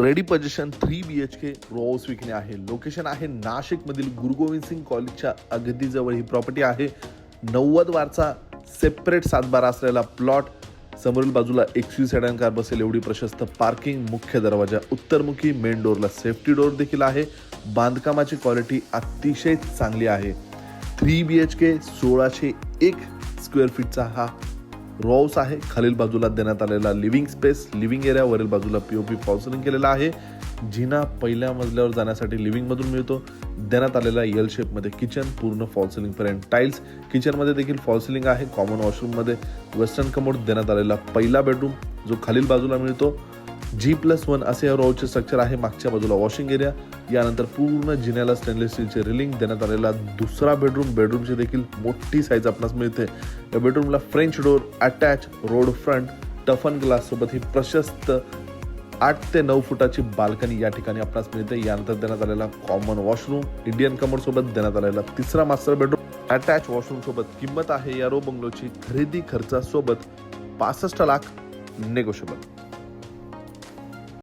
Ready position three B H K रोज विकणे आहे. Location आहे नाशिकमधील गुरु गोविंद सिंग कॉलेजच्या अगदी जवळ ही प्रॉपर्टी आहे. नव्वद वारचा सेपरेट सातबारा असलेला प्लॉट समोरील बाजूला एकशे सेडन कार बसेल एवढी प्रशस्त पार्किंग मुख्य दरवाजा उत्तरमुखी. मेन डोअरला सेफ्टी डोअर देखील आहे. बांधकामाची क्वालिटी अतिशय चांगली आहे. थ्री बी एच के सोळाशे एक स्क्वेअर फीटचा हा रॉस आहे. खालील बाजूला देण्यात आलेला लिव्हिंग स्पेस लिव्हिंग एरिया वरील बाजूला पी ओ पी फॉल्सलिंग केलेला आहे. जिना पहिल्या मजल्यावर जाण्यासाठी लिव्हिंगमधून मिळतो. देण्यात आलेला एल शेपमध्ये किचन पूर्ण फॉल्सिलिंगपर्यंत टाईल्स किचनमध्ये देखील फॉल्सिलिंग आहे. कॉमन वॉशरूममध्ये वेस्टर्न कमोड देण्यात आलेला पहिला बेडरूम जो खालील बाजूला मिळतो. जी प्लस वन असे या रॉचे स्ट्रक्चर आहे मागच्या बाजूला वॉशिंग एरिया यानंतर पूर्ण जिन्याला स्टेनलेस स्टीलचे रिलिंग देण्यात आलेला दुसरा बेडरूम बेडरूमची देखील मोठी साईज आपणास मिळते. या बेडरूमला French door attach road front toughen glass सोबत ही प्रशस्त आठ ते नऊ फुटाची बाल्कनी या ठिकाणी आपणास मिळते. यानंतर देण्यात आलेला कॉमन वॉशरूम इंडियन कमोड सोबत देण्यात आलेला तिसरा मास्टर बेडरूम अटॅच वॉशरूम सोबत किंमत आहे या रो बंगलोची खरेदी खर्चासोबत पासष्ट लाख नेगोशिएबल